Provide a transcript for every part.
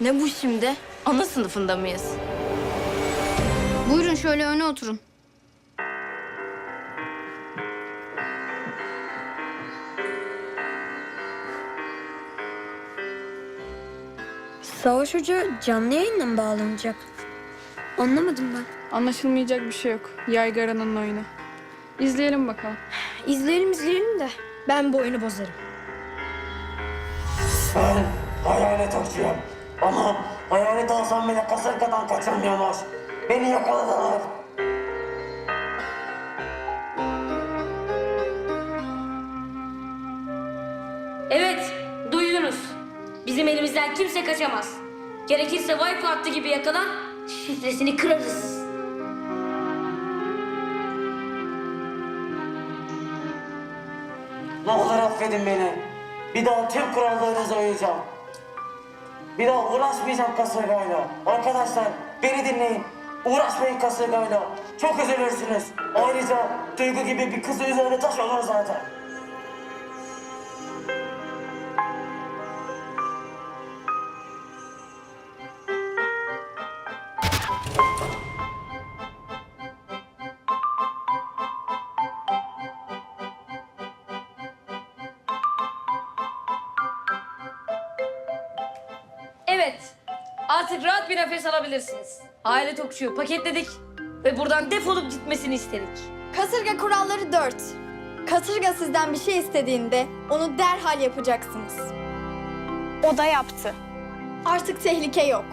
Ne bu şimdi? Ana sınıfında mıyız? Buyurun şöyle öne oturun. Savaş Hoca canlı yayınla mı bağlanacak? Anlamadım ben. Anlaşılmayacak bir şey yok. Yaygaranın oyunu. İzleyelim bakalım. İzleyelim izleyelim de ben bu oyunu bozarım. Hayalet okçuyum. Ama hayalet olsam bile kasırgadan kaçamıyormuş. Beni yakaladılar. Evet, duydunuz. Bizim elimizden kimse kaçamaz. Gerekirse Vayko hattı gibi yakalan, şifresini kırarız. Ne olur affedin beni. Bir daha tüm kurallarınıza uyacağım. Bir daha uğraşmayacağım kasırgayla. Arkadaşlar beni dinleyin. Uğraşmayın kasırgayla. Çok üzülürsünüz. Ayrıca Duygu gibi bir kızı üzerine taş olur zaten. Evet, artık rahat bir nefes alabilirsiniz. Aile tokçuyu paketledik ve buradan defolup gitmesini istedik. Kasırga kuralları 4. Kasırga sizden bir şey istediğinde onu derhal yapacaksınız. O da yaptı. Artık tehlike yok.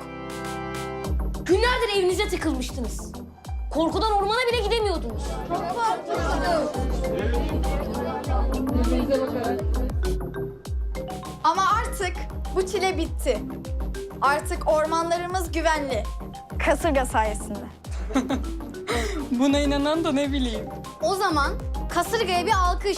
Günlerdir evinize tıkılmıştınız. Korkudan ormana bile gidemiyordunuz. Ama artık bu çile bitti. Artık ormanlarımız güvenli. Kasırga sayesinde. Buna inanan da ne bileyim. O zaman kasırgaya bir alkış.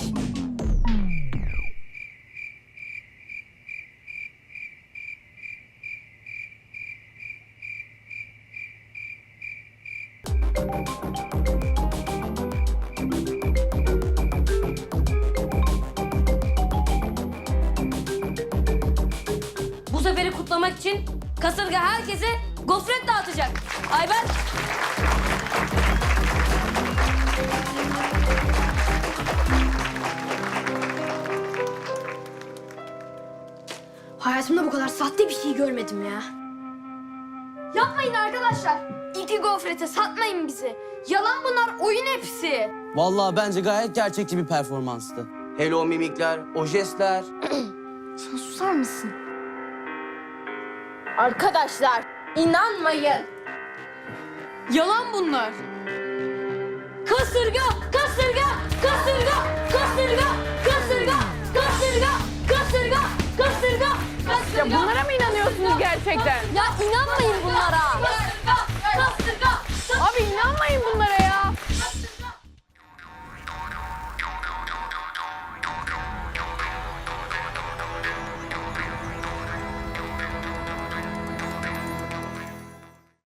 Bu seferi kutlamak için kasırga herkese gofret dağıtacak. Ayber, Hayatımda bu kadar sahte bir şey görmedim ya. Yapmayın arkadaşlar. İki gofrete satmayın bizi. Yalan bunlar, oyun hepsi. Vallahi bence gayet gerçekçi bir performanstı. Hele o mimikler, o jestler. Susar mısın? Arkadaşlar, inanmayın. Yalan bunlar. kasırga, kasırga, kasırga, kasırga, kasırga, kasırga, kasırga, kasırga, kasırga. Ya bunlara mı inanıyorsunuz gerçekten? Ya inanmayın